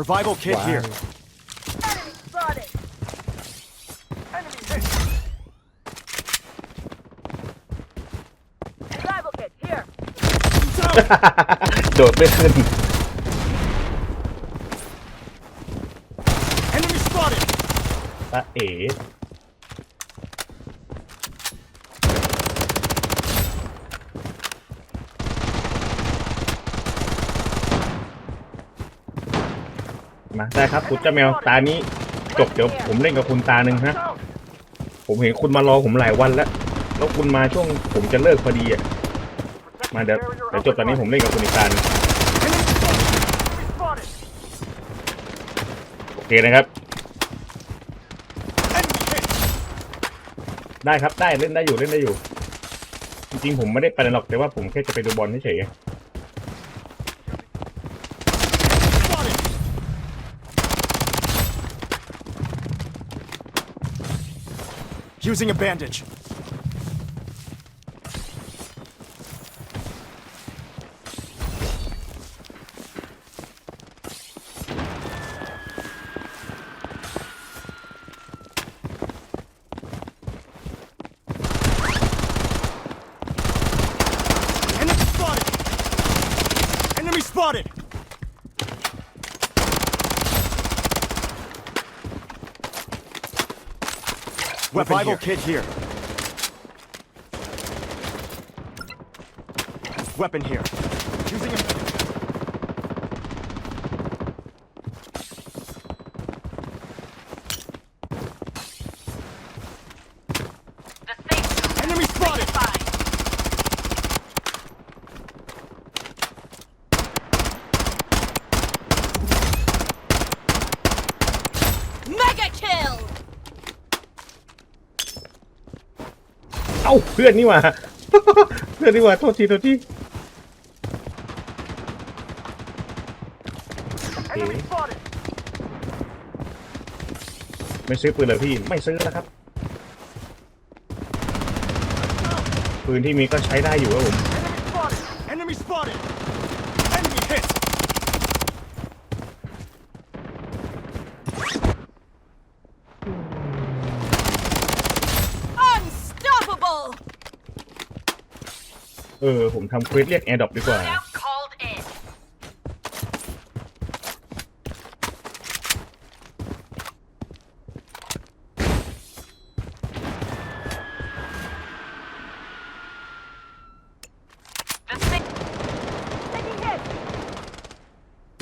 Revival kit ว้าย here. Enemy spotted. Enemy hit. Revival kit here. โดดไม่ขึ้น Enemy spotted. ตาเอ๋ มาได้ครับคุณเจ้าแมวตานี้จบเดี๋ยวผมเล่นกับคุณตาหนึ่งฮะผมเห็นคุณมารอผมหลายวันแล้ว แล้วคุณมาช่วงผมจะเลิกพอดีอะมาเดี๋ยวเดี๋ยวจบตอนนี้ผมเล่นกับคุณอีกตาหนึงโอเคนะครับ ได้ครับได้เล่นได้อยู่เล่นได้อยู่ จริงๆผมไม่ได้ไปหรอกแต่ว่าผมแค่จะไปดูบอลเฉยๆ Using a bandage. Enemy spotted! Enemy spotted! Weapon Revival kit here. Weapon here. Using a enemy spotted. Mega kill. เอ้าเพื่อนนี่หว่า เพื่อนนี่หว่าโทษทีโทษที Enemy spotted. ไม่ซื้อปืนเลยพี่ไม่ซื้อแล้วครับ ปืนที่มีก็ใช้ได้อยู่ครับผม Enemy spotted. Enemy hit. Unstoppable. เออ ผมทำเควสเรียกแอร์ดรอปดีกว่า Now called in.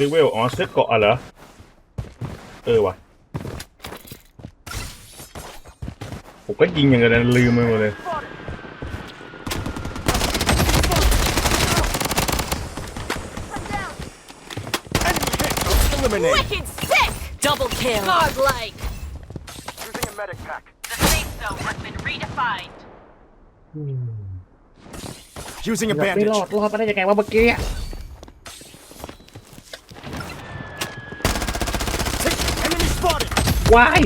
รีเวลอ๋อซื้อเกาะอะเหรอ เออว่ะ ผมก็ยิงอย่างเดียวนลืมไปหมดเลย Eliminate. Wicked sick. Double kill. Godlike. Using a medic pack. The safe zone has been redefined. Using a ไม่ bandage. รอดรอดมาได้ยังไงวะเมื่อกี้อะ Enemy spotted. วาย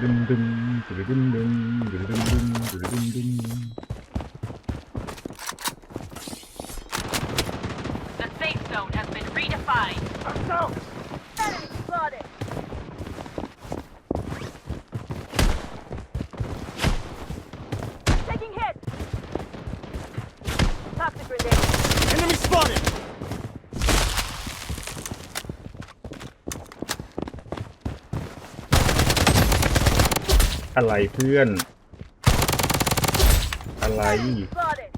드르듬듬 드르듬듬 드르듬듬 드르듬듬. อะไรเพื่อน อะไร Spotted.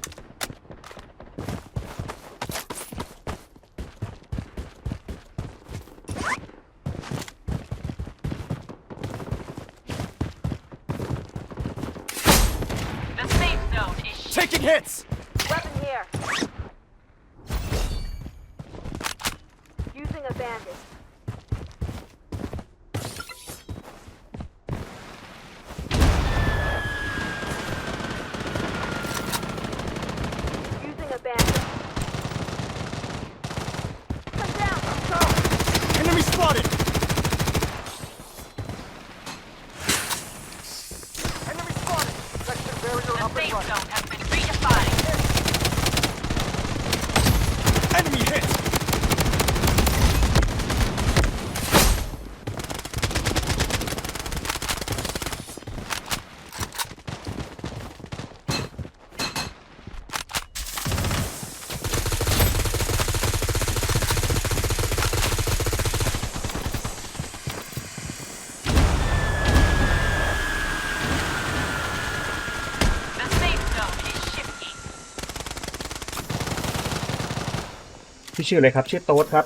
พี่ชื่ออะไรครับ ชื่อโต๊ดครับ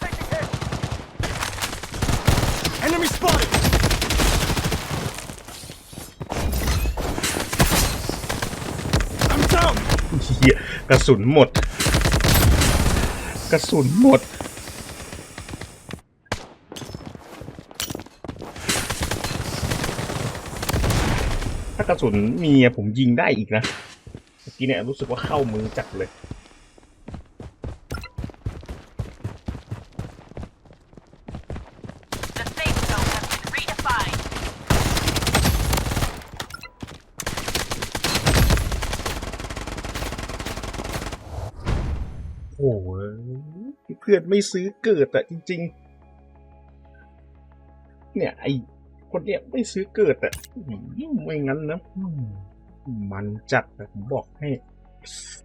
Taking hit. Enemy spotted. I'm down. เหี้ยกระสุนหมด กระสุนหมด ถ้ากระสุนมีอะผมยิงได้อีกนะเมื่อ กี้เนี่ยรู้สึกว่าเข้ามือจัดเลย The safe zone has been redefined. โอ้ยเพื่อนไม่ซื้อเกิดอะจริง ๆ เนี่ยไอคนเนี้ยไม่ซื้อเกิดอะอื้อหือไม่งั้นนะอื มันจัดผมบอกให้